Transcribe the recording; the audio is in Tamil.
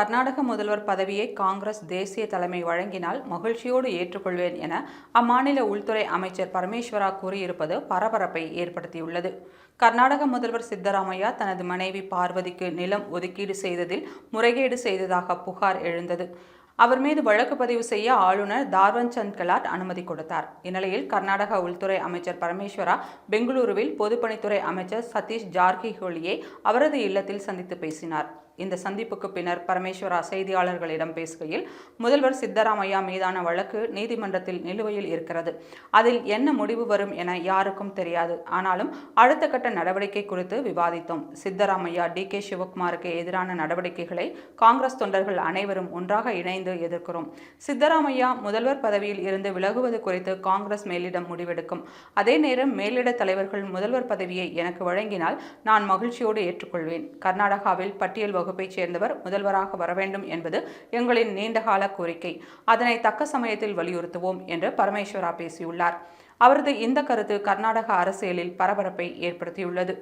Karnataka முதல்வர் பதவியை காங்கிரஸ் தேசிய தலைமை வழங்கினால் மகிழ்ச்சியோடு ஏற்றுக்கொள்வேன் என அம்மாநில உள்துறை அமைச்சர் பரமேஸ்வரா கூறியிருப்பது பரபரப்பை ஏற்படுத்தியுள்ளது. கர்நாடக முதல்வர் சித்தராமையா தனது மனைவி பார்வதிக்கு நிலம் ஒதுக்கீடு செய்ததில் முறைகேடு செய்ததாக புகார் எழுந்தது. அவர் மீது வழக்கு பதிவு செய்ய ஆளுநர் தார்வன் சந்த் கெலாட் அனுமதி கொடுத்தார். இந்நிலையில் கர்நாடக உள்துறை அமைச்சர் பரமேஸ்வரா பெங்களூருவில் பொதுப்பணித்துறை அமைச்சர் சதீஷ் ஜார்கிஹோலியை அவரது இல்லத்தில் சந்தித்து பேசினார். இந்த சந்திப்புக்கு பின்னர் பரமேஸ்வரா செய்தியாளர்களிடம் பேசுகையில் முதல்வர் சித்தராமையா மீதான வழக்கு நீதிமன்றத்தில் நிலுவையில் இருக்கிறது. அதில் என்ன முடிவு வரும் என யாருக்கும் தெரியாது. ஆனாலும் அடுத்த கட்ட நடவடிக்கை குறித்து விவாதித்தோம். சித்தராமையா டி கே சிவகுமாருக்கு எதிரான நடவடிக்கைகளை காங்கிரஸ் தொண்டர்கள் அனைவரும் ஒன்றாக இணைந்து எதிர்க்கிறோம். சித்தராமையா முதல்வர் பதவியில் இருந்து விலகுவது குறித்து காங்கிரஸ் மேலிடம் முடிவெடுக்கும். அதே நேரம் மேலிட தலைவர்கள் முதல்வர் பதவியை எனக்கு வழங்கினால் நான் மகிழ்ச்சியோடு ஏற்றுக்கொள்வேன். கர்நாடகாவில் பட்டியல் வகுப்பைச் சேர்ந்தவர் முதல்வராக வர வேண்டும் என்பது எங்களின் நீண்டகால கோரிக்கை. அதனை தக்க சமயத்தில் வலியுறுத்துவோம் என்று பரமேஸ்வரா பேசியுள்ளார். அவரது இந்த கருத்து கர்நாடக அரசியலில் பரபரப்பை ஏற்படுத்தியுள்ளது.